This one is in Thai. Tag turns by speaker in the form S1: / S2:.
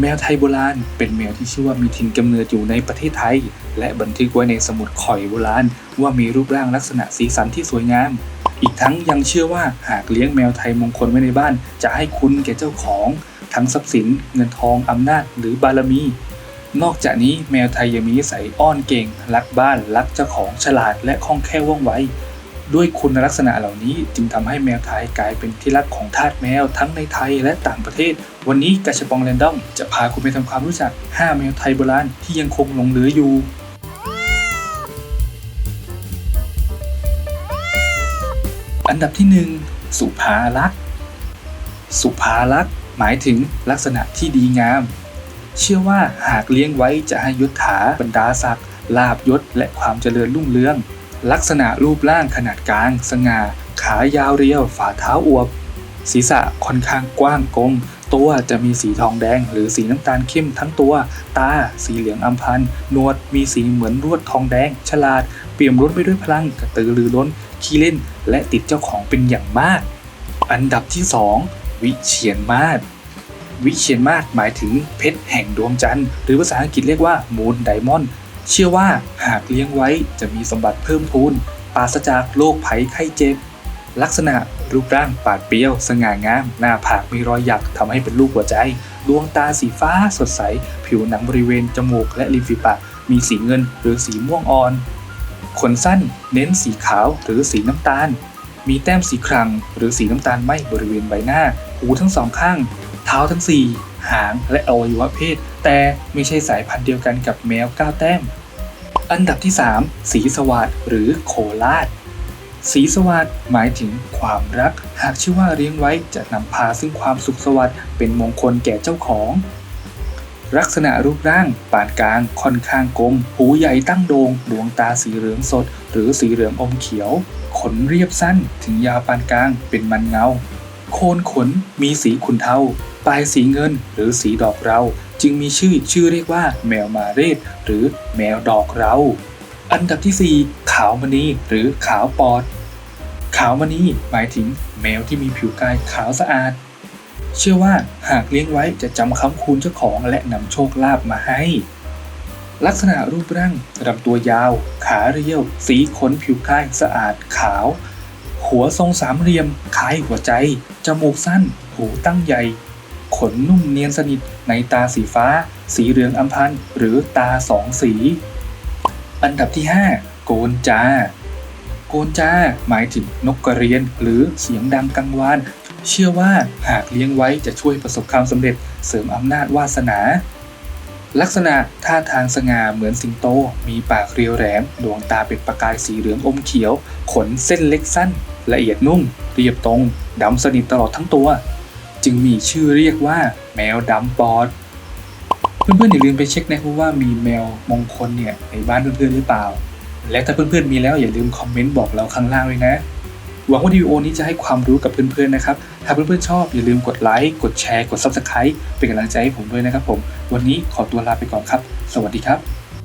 S1: แมวไทยโบราณ เป็นแมวที่ชื่อว่ามีถิ่นกำเนิดอยู่ในประเทศไทย และบันทึกไว้ในสมุดข่อยโบราณ ว่ามีรูปร่างลักษณะสีสันที่สวยงาม อีกทั้งยังเชื่อว่าหากเลี้ยงแมวไทยมงคลไว้ในบ้าน จะให้คุณแก่เจ้าของ ทั้งทรัพย์สิน เงินทองอำนาจ หรือบารมี นอกจากนี้แมวไทยยังมีนิสัยอ้อนเก่ง รักบ้าน รักเจ้าของฉลาดและคล่องแคล่วว่องไว ด้วยคุณลักษณะเหล่านี้จึงทำให้แมวไทยกลายเป็นที่รักของทาสแมวทั้งในไทยและต่างประเทศ วันนี้กาชปองแรนดอมจะพาคุณไปทำความรู้จัก 5 แมวไทยโบราณที่ยังคงหลงเหลืออยู่อันดับที่ 1 สุภาลักษ์ สุภาลักษ์หมายถึงลักษณะที่ดีงาม เชื่อว่าหากเลี้ยงไว้จะให้ยศถาบรรดาศักดิ์ลาบยศและความเจริญรุ่งเรือง ลักษณะรูปร่างขนาดกลาง สง่า ขายาวเรียว ฝ่าเท้าอวบ ศีรษะค่อนข้างกว้างกลม ตัวจะมีสีทองแดง หรือสีน้ำตาลเข้มทั้งตัว ตา สีเหลืองอัมพันหนวด มีสีเหมือนรวดทองแดง ฉลาด เปี่ยมล้นไปด้วยพลัง กระตือรือร้น ขี้เล่น และติดเจ้าของเป็นอย่างมาก อันดับที่ 2 วิเชียนมาศวิเชียนมาศหมายถึงเพชรแห่งดวงจันทร์ หรือภาษาอังกฤษเรียกว่ามูนไดมอนด์ เชื่อว่าหากเลี้ยงไว้จะมีสมบัติเพิ่มพูนปราศจากโรคภัยไข้เจ็บ ลักษณะรูปร่างปาดเปรี้ยว สง่างาม หน้าผากมีรอยหยักทำให้เป็นรูปหัวใจ ดวงตาสีฟ้าสดใส ผิวหนังบริเวณจมูกและริมฝีปากมีสีเงินหรือสีม่วงอ่อน ขนสั้นเน้นสีขาวหรือสีน้ำตาล มีแต้มสีครังหรือสีน้ำตาลไหมบริเวณใบหน้า หูทั้งสองข้าง เท้าทั้งสี่ หางและอวัยวะเพศ แต่ไม่ใช่สายพันธุ์เดียวกันกับแมวก้าวแต้ม อันดับที่ 3 สีสวัสดหรือโคราชสีสวัสดหมายถึงความรัก หากชื่อว่าเลี้ยงไว้จะนำพาซึ่งความสุขสวัสดิ์เป็นมงคลแก่เจ้าของ ลักษณะรูปร่างปานกลางค่อนข้างกลม หูใหญ่ตั้งโดงดวงตาสีเหลืองสด หรือสีเหลืองอมเขียว ขนเรียบสั้นถึงยาวปานกลางเป็นมันเงา โคนขนมีสีขุ่นเทา ลายสีเงินหรือสีดอกเรา จึงมีชื่อชื่อเรียกว่า แมวมาเรศหรือแมวดอกเรา อันดับที่ 4 ขาวมณีหรือขาวปอด ขาวมณีหมายถึงแมวที่มีผิวกายขาวสะอาด เชื่อว่าหากเลี้ยงไว้จะจำคำคูณเจ้าของและนำโชคลาภมาให้ ลักษณะรูปร่างลำตัวยาว ขาเรียว สีขนผิวกายสะอาดขาวหัวทรงสามเหลี่ยมคล้ายหัวใจ จมูกสั้น หูตั้งใหญ่ ขนนุ่มเนียนสนิทในตาสีฟ้า สีเหลืองอัมพันธ์หรือตาสองสี อันดับที่ 5 โกนจา โกนจาหมายถึงนกกระเรียนหรือเสียงดังกังวานเชื่อว่าหากเลี้ยงไว้จะช่วยประสบความสำเร็จเสริมอำนาจวาสนา ลักษณะท่าทางสง่าเหมือนสิงโต มีปากเรียวแหลมดวงตาเป็นประกายสีเหลืองอมเขียว ขนเส้นเล็กสั้น ละเอียดนุ่ม เรียบตรงดำสนิทตลอดทั้งตัว จึงมีชื่อเรียกว่าแมวดำปอดเพื่อนๆอย่าลืมไปเช็คนะครับว่ามีแมวมงคลเนี่ยในบ้านเพื่อนๆหรือเปล่า และถ้าเพื่อนๆมีแล้วอย่าลืมคอมเมนต์บอกเราข้างล่างเลยนะ หวังว่าวิดีโอนี้จะให้ความรู้กับเพื่อนๆนะครับ ถ้าเพื่อนๆชอบอย่าลืมกดไลค์ กดแชร์ กด Subscribe เป็นกำลังใจให้ผมด้วยนะครับผม วันนี้ขอตัวลาไปก่อนครับ สวัสดีครับ